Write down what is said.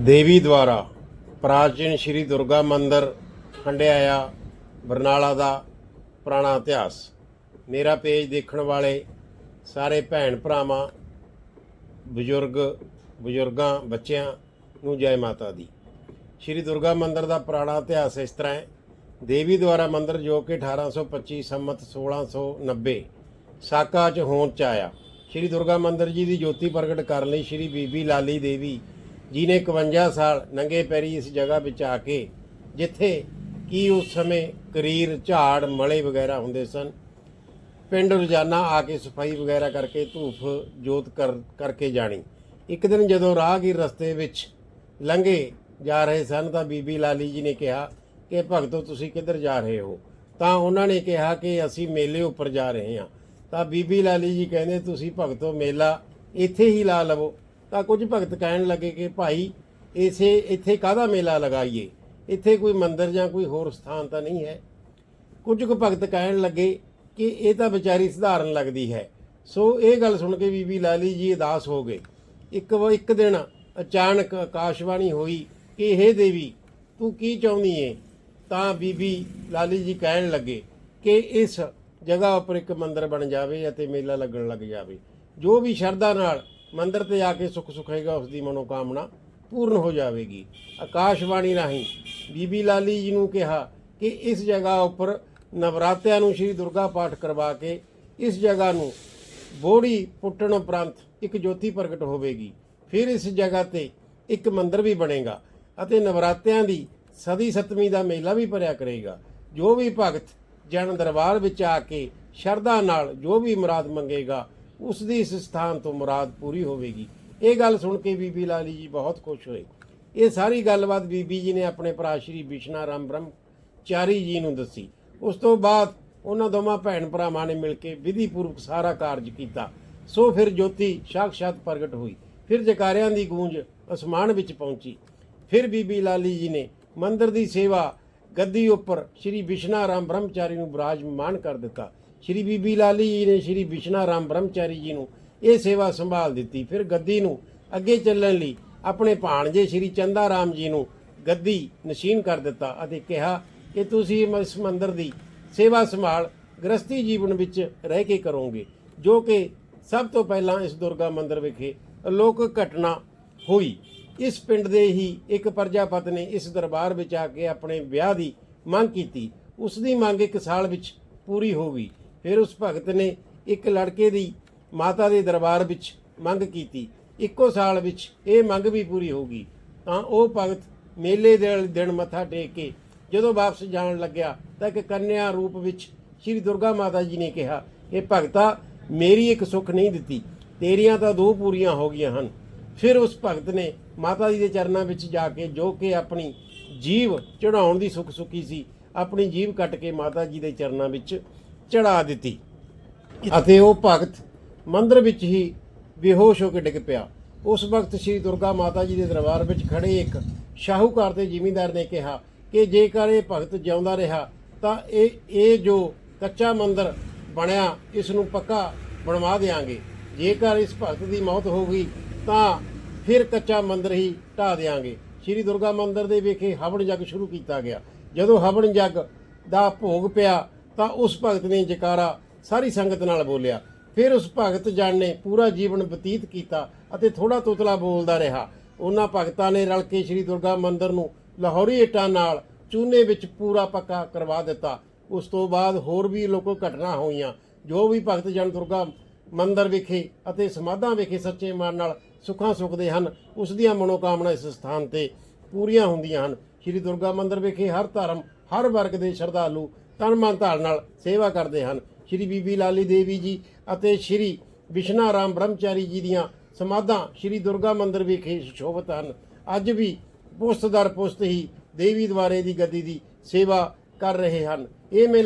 ਦੇਵੀ ਦੁਆਰਾ ਪ੍ਰਾਚੀਨ ਸ਼੍ਰੀ ਦੁਰਗਾ ਮੰਦਿਰ ਖੰਡਿਆਇਆ ਬਰਨਾਲਾ ਦਾ ਪੁਰਾਣਾ ਇਤਿਹਾਸ। ਮੇਰਾ ਪੇਜ ਦੇਖਣ ਵਾਲੇ ਸਾਰੇ ਭੈਣ ਭਰਾਵਾਂ, ਬਜ਼ੁਰਗ, ਬਜ਼ੁਰਗਾਂ, ਬੱਚਿਆਂ ਨੂੰ ਜੈ ਮਾਤਾ ਦੀ। ਸ਼੍ਰੀ ਦੁਰਗਾ ਮੰਦਿਰ ਦਾ ਪੁਰਾਣਾ ਇਤਿਹਾਸ ਇਸ ਤਰ੍ਹਾਂ ਹੈ। ਦੇਵੀ ਦੁਆਰਾ ਮੰਦਿਰ ਜੋ ਕਿ 1825 ਸੰਮਤ 1690 ਸਾਕਾ ਚ ਹੋਂਦ ਚ ਆਇਆ। ਸ਼੍ਰੀ ਦੁਰਗਾ ਮੰਦਿਰ ਜੀ ਦੀ ਜੋਤੀ ਪ੍ਰਗਟ ਕਰਨ ਲਈ ਸ਼੍ਰੀ ਬੀਬੀ ਲਾਲੀ ਦੇਵੀ ਜੀ ਨੇ 51 ਸਾਲ ਨੰਗੇ ਪੈਰੀ ਇਸ ਜਗ੍ਹਾ ਵਿੱਚ ਆ ਕੇ, ਜਿੱਥੇ ਕੀ ਉਸ ਸਮੇਂ ਕਰੀਰ, ਝਾੜ, ਮਲੇ ਵਗੈਰਾ ਹੁੰਦੇ ਸਨ, ਪਿੰਡ ਰੋਜ਼ਾਨਾ ਆ ਕੇ ਸਫ਼ਾਈ ਵਗੈਰਾ ਕਰਕੇ ਧੂਫ ਜੋਤ ਕਰ, ਕਰਕੇ ਜਾਣੀ। ਇੱਕ ਦਿਨ ਜਦੋਂ ਰਾਹਗੀਰ ਰਸਤੇ ਵਿੱਚ ਲੰਘੇ ਜਾ ਰਹੇ ਸਨ, ਤਾਂ ਬੀਬੀ ਲਾਲੀ ਜੀ ਨੇ ਕਿਹਾ ਕਿ, ਭਗਤੋ, ਤੁਸੀਂ ਕਿੱਧਰ ਜਾ ਰਹੇ ਹੋ? ਤਾਂ ਉਹਨਾਂ ਨੇ ਕਿਹਾ ਕਿ, ਅਸੀਂ ਮੇਲੇ ਉੱਪਰ ਜਾ ਰਹੇ ਹਾਂ। ਤਾਂ ਬੀਬੀ ਲਾਲੀ ਜੀ ਕਹਿੰਦੇ, ਤੁਸੀਂ ਭਗਤੋ ਮੇਲਾ ਇੱਥੇ ਹੀ ਲਾ ਲਵੋ। ਤਾਂ ਕੁਝ ਭਗਤ ਕਹਿਣ ਲੱਗੇ ਕਿ ਭਾਈ, ਇਸੇ, ਇੱਥੇ ਕਾਹਦਾ ਮੇਲਾ ਲਗਾਈਏ? ਇੱਥੇ ਕੋਈ ਮੰਦਿਰ ਜਾਂ ਕੋਈ ਹੋਰ ਸਥਾਨ ਤਾਂ ਨਹੀਂ ਹੈ? ਕੁਝ ਕੁ ਭਗਤ ਕਹਿਣ ਲੱਗੇ ਕਿ ਇਹ ਤਾਂ ਵਿਚਾਰੀ ਸਧਾਰਨ ਲੱਗਦੀ ਹੈ। ਸੋ ਇਹ ਗੱਲ ਸੁਣ ਕੇ ਬੀਬੀ ਲਾਲੀ ਜੀ ਉਦਾਸ ਹੋ ਗਏ। ਇੱਕ ਇੱਕ ਦਿਨ ਅਚਾਨਕ ਆਕਾਸ਼ਵਾਣੀ ਹੋਈ ਕਿ ਇਹ ਦੇਵੀ, ਤੂੰ ਕੀ ਚਾਹੁੰਦੀ ਏ? ਤਾਂ ਬੀਬੀ ਲਾਲੀ ਜੀ ਕਹਿਣ ਲੱਗੇ ਕਿ ਇਸ ਜਗ੍ਹਾ ਉੱਪਰ ਇੱਕ ਮੰਦਿਰ ਬਣ ਜਾਵੇ ਅਤੇ ਮੇਲਾ ਲੱਗਣ ਲੱਗ ਜਾਵੇ। ਜੋ ਵੀ ਸ਼ਰਧਾ ਨਾਲ ਮੰਦਿਰ ਤੇ ਆ ਕੇ ਸੁੱਖ ਸੁਖੇਗਾ ਉਸ ਦੀ ਮਨੋਕਾਮਨਾ ਪੂਰਨ ਹੋ ਜਾਵੇਗੀ। ਆਕਾਸ਼ਵਾਣੀ ਰਾਹੀਂ ਬੀਬੀ ਲਾਲੀ ਜੀ ਨੂੰ ਕਿਹਾ ਕਿ ਇਸ ਜਗ੍ਹਾ ਉੱਪਰ ਨਵਰਾਤਿਆਂ ਨੂੰ ਸ਼੍ਰੀ ਦੁਰਗਾ ਪਾਠ ਕਰਵਾ ਕੇ ਇਸ ਜਗ੍ਹਾ ਨੂੰ ਬੋੜੀ ਪੁੱਟਣ ਉਪਰੰਤ ਇੱਕ ਜੋਤੀ ਪ੍ਰਗਟ ਹੋਵੇਗੀ। ਫਿਰ ਇਸ ਜਗ੍ਹਾ ਤੇ ਇੱਕ ਮੰਦਿਰ ਵੀ ਬਣੇਗਾ ਅਤੇ ਨਵਰਾਤਿਆਂ ਦੀ ਸਦੀ ਸਤਵੀਂ ਦਾ ਮੇਲਾ ਵੀ ਭਰਿਆ ਕਰੇਗਾ। ਜੋ ਵੀ ਭਗਤ ਜਨ ਦਰਬਾਰ ਵਿੱਚ ਆ ਕੇ ਸ਼ਰਧਾ ਨਾਲ ਜੋ ਵੀ ਮੁਰਾਦ ਮੰਗੇਗਾ ਉਸ ਦੀ ਇਸ ਸਥਾਨ ਤੋਂ ਮੁਰਾਦ ਪੂਰੀ ਹੋਵੇਗੀ। ਇਹ ਗੱਲ ਸੁਣ ਕੇ ਬੀਬੀ ਲਾਲੀ ਜੀ ਬਹੁਤ ਖੁਸ਼ ਹੋਏ। ਇਹ ਸਾਰੀ ਗੱਲਬਾਤ ਬੀਬੀ ਜੀ ਨੇ ਆਪਣੇ ਭਰਾ ਸ਼੍ਰੀ ਵਿਸ਼ਨਾ ਰਾਮ ਬ੍ਰਹਮ ਚਾਰੀ ਜੀ ਨੂੰ ਦੱਸੀ। ਉਸ ਤੋਂ ਬਾਅਦ ਉਹਨਾਂ ਦੋਵਾਂ ਭੈਣ ਭਰਾਵਾਂ ਨੇ ਮਿਲ ਕੇ ਵਿਧੀ ਪੂਰਵਕ ਸਾਰਾ ਕਾਰਜ ਕੀਤਾ। ਸੋ ਫਿਰ ਜੋਤੀ ਸਾਖਸ਼ਾਤ ਪ੍ਰਗਟ ਹੋਈ। ਫਿਰ ਜਕਾਰਿਆਂ ਦੀ ਗੂੰਜ ਅਸਮਾਨ ਵਿੱਚ ਪਹੁੰਚੀ। ਫਿਰ ਬੀਬੀ ਲਾਲੀ ਜੀ ਨੇ ਮੰਦਰ ਦੀ ਸੇਵਾ ਗੱਦੀ ਉੱਪਰ ਸ਼੍ਰੀ ਵਿਸ਼ਨਾ ਰਾਮ ਬ੍ਰਹਮਚਾਰੀ ਨੂੰ ਬਿਰਾਜਮਾਨ ਕਰ ਦਿੱਤਾ। ਸ਼੍ਰੀ ਬੀਬੀ ਲਾਲੀ ਜੀ ਨੇ ਸ਼੍ਰੀ ਵਿਸ਼ਨਾ ਰਾਮ ਬ੍ਰਹਮਚਾਰੀ ਜੀ ਨੂੰ ਇਹ ਸੇਵਾ ਸੰਭਾਲ ਦਿੱਤੀ। ਫਿਰ ਗੱਦੀ ਨੂੰ ਅੱਗੇ ਚੱਲਣ ਲਈ ਆਪਣੇ ਭਾਣਜੇ ਸ਼੍ਰੀ ਚੰਦਾ ਰਾਮ ਜੀ ਨੂੰ ਗੱਦੀ ਨਸ਼ੀਨ ਕਰ ਦਿੱਤਾ ਅਤੇ ਕਿਹਾ ਕਿ ਤੁਸੀਂ ਇਸ ਮੰਦਿਰ ਦੀ ਸੇਵਾ ਸੰਭਾਲ ਗ੍ਰਸਤੀ ਜੀਵਨ ਵਿੱਚ ਰਹਿ ਕੇ ਕਰੋਗੇ, ਜੋ ਕਿ ਸਭ ਤੋਂ ਪਹਿਲਾਂ ਇਸ ਦੁਰਗਾ ਮੰਦਿਰ ਵਿਖੇ ਅਲੌਕਿਕ ਘਟਨਾ ਹੋਈ। ਇਸ ਪਿੰਡ ਦੇ ਹੀ ਇੱਕ ਪ੍ਰਜਾਪਤ ਨੇ ਇਸ ਦਰਬਾਰ ਵਿੱਚ ਆ ਕੇ ਆਪਣੇ ਵਿਆਹ ਦੀ ਮੰਗ ਕੀਤੀ। ਉਸ ਦੀ ਮੰਗ ਇੱਕ ਸਾਲ ਵਿੱਚ ਪੂਰੀ ਹੋ ਗਈ। ਫਿਰ ਉਸ ਭਗਤ ਨੇ ਇੱਕ ਲੜਕੇ ਦੀ ਮਾਤਾ ਦੇ ਦਰਬਾਰ ਵਿੱਚ ਮੰਗ ਕੀਤੀ। ਇੱਕੋ ਸਾਲ ਵਿੱਚ ਇਹ ਮੰਗ ਵੀ ਪੂਰੀ ਹੋ ਗਈ। ਤਾਂ ਉਹ ਭਗਤ ਮੇਲੇ ਦੇ ਦਿਨ ਮੱਥਾ ਟੇਕ ਕੇ ਜਦੋਂ ਵਾਪਸ ਜਾਣ ਲੱਗਿਆ ਤਾਂ ਇੱਕ ਕੰਨਿਆ ਰੂਪ ਵਿੱਚ ਸ਼੍ਰੀ ਦੁਰਗਾ ਮਾਤਾ ਜੀ ਨੇ ਕਿਹਾ ਕਿ ਭਗਤਾ, ਮੇਰੀ ਇੱਕ ਸੁੱਖ ਨਹੀਂ ਦਿੱਤੀ। ਤੇਰੀਆਂ ਤਾਂ ਦੋ ਪੂਰੀਆਂ ਹੋ ਗਈਆਂ ਹਨ। ਫਿਰ ਉਸ ਭਗਤ ਨੇ ਮਾਤਾ ਜੀ ਦੇ ਚਰਨਾਂ ਵਿੱਚ ਜਾ ਕੇ ਜੋ ਕਿ ਆਪਣੀ ਜੀਵ ਚੜਾਉਣ ਦੀ ਸੁੱਖ ਸੁੱਕੀ ਸੀ, ਆਪਣੀ ਜੀਵ ਕੱਟ ਕੇ ਮਾਤਾ ਜੀ ਦੇ ਚਰਨਾਂ ਵਿੱਚ ਚੜਾ ਦਿੱਤੀ। ਅਤੇ ਉਹ ਭਗਤ ਮੰਦਰ ਵਿੱਚ ਹੀ ਬੇਹੋਸ਼ ਹੋ ਕੇ ਡਿੱਗ ਪਿਆ। ਉਸ ਵਕਤ ਸ੍ਰੀ ਦੁਰਗਾ ਮਾਤਾ ਜੀ ਦੇ ਦਰਬਾਰ ਵਿੱਚ ਖੜੇ ਇੱਕ ਸ਼ਾਹੂਕਾਰ ਤੇ ਜ਼ਿਮੀਂਦਾਰ ਨੇ ਕਿਹਾ ਕਿ ਜੇਕਰ ਇਹ ਭਗਤ ਜਿਉਂਦਾ ਰਿਹਾ, ਤਾਂ ਇਹ ਇਹ ਜੋ ਕੱਚਾ ਮੰਦਰ ਬਣਿਆ, ਇਸ ਨੂੰ ਪੱਕਾ ਬਣਵਾ ਦੇਾਂਗੇ ਜੇਕਰ ਇਸ ਭਗਤ ਦੀ ਮੌਤ ਹੋ ਗਈ, ਤਾਂ ਫਿਰ ਕੱਚਾ ਮੰਦਰ ਹੀ ਢਾਹ ਦੇਾਂਗੇ ਸ੍ਰੀ ਦੁਰਗਾ ਮੰਦਰ ਦੇ ਵਿਖੇ ਹਵਨ ਜਗ ਸ਼ੁਰੂ ਕੀਤਾ ਗਿਆ। ਜਦੋਂ ਹਵਨ ਜਗ ਦਾ ਭੋਗ ਪਿਆ ਤਾਂ ਉਸ ਭਗਤ ਨੇ ਜਕਾਰਾ ਸਾਰੀ ਸੰਗਤ ਨਾਲ ਬੋਲਿਆ। ਫਿਰ ਉਸ ਭਗਤ ਜਨ ਨੇ ਪੂਰਾ ਜੀਵਨ ਬਤੀਤ ਕੀਤਾ ਅਤੇ ਥੋੜਾ ਤੋਤਲਾ ਬੋਲਦਾ ਰਿਹਾ। ਉਹਨਾਂ ਭਗਤਾਂ ਨੇ ਰਲ ਕੇ ਸ੍ਰੀ ਦੁਰਗਾ ਮੰਦਿਰ ਨੂੰ ਲਾਹੌਰੀ ਇੱਟਾਂ ਨਾਲ ਚੂਨੇ ਵਿੱਚ ਪੂਰਾ ਪੱਕਾ ਕਰਵਾ ਦਿੱਤਾ। ਉਸ ਤੋਂ ਬਾਅਦ ਹੋਰ ਵੀ ਲੋਕੋ ਘਟਨਾ ਹੋਈਆਂ। ਜੋ ਵੀ ਭਗਤ ਜਨ ਦੁਰਗਾ ਮੰਦਿਰ ਵਿਖੇ ਅਤੇ ਸਮਾਧਾਂ ਵਿਖੇ ਸੱਚੇ ਮਨ ਨਾਲ ਸੁੱਖਾਂ ਸੁਖਦੇ ਹਨ, ਉਸ ਦੀਆਂ ਮਨੋਕਾਮਨਾ ਇਸ ਸਥਾਨ ਤੇ ਪੂਰੀਆਂ ਹੁੰਦੀਆਂ ਹਨ। ਸ੍ਰੀ ਦੁਰਗਾ ਮੰਦਿਰ ਵਿਖੇ ਹਰ ਧਰਮ, ਹਰ ਵਰਗ ਦੇ ਸ਼ਰਧਾਲੂ ਤਨ ਮਨ ਧਾਰ ਨਾਲ ਸੇਵਾ ਕਰਦੇ ਹਨ। ਸ਼੍ਰੀ ਬੀਬੀ ਲਾਲੀ ਦੇਵੀ ਜੀ ਅਤੇ ਸ਼੍ਰੀ ਵਿਸ਼ਨਾ ਰਾਮ ਬ੍ਰਹਮਚਾਰੀ ਜੀ ਦੀਆਂ ਸਮਾਧਾਂ ਸ਼੍ਰੀ ਦੁਰਗਾ ਮੰਦਿਰ ਵਿਖੇ ਸ਼ੋਭਤ ਹਨ। ਅੱਜ ਵੀ ਪੁਸਤ ਦਰ ਪੁਸਤ ਹੀ ਦੇਵੀ ਦੁਆਰੇ ਦੀ ਗੱਦੀ ਦੀ ਸੇਵਾ ਕਰ ਰਹੇ ਹਨ। ਇਹ ਮੇਲਾ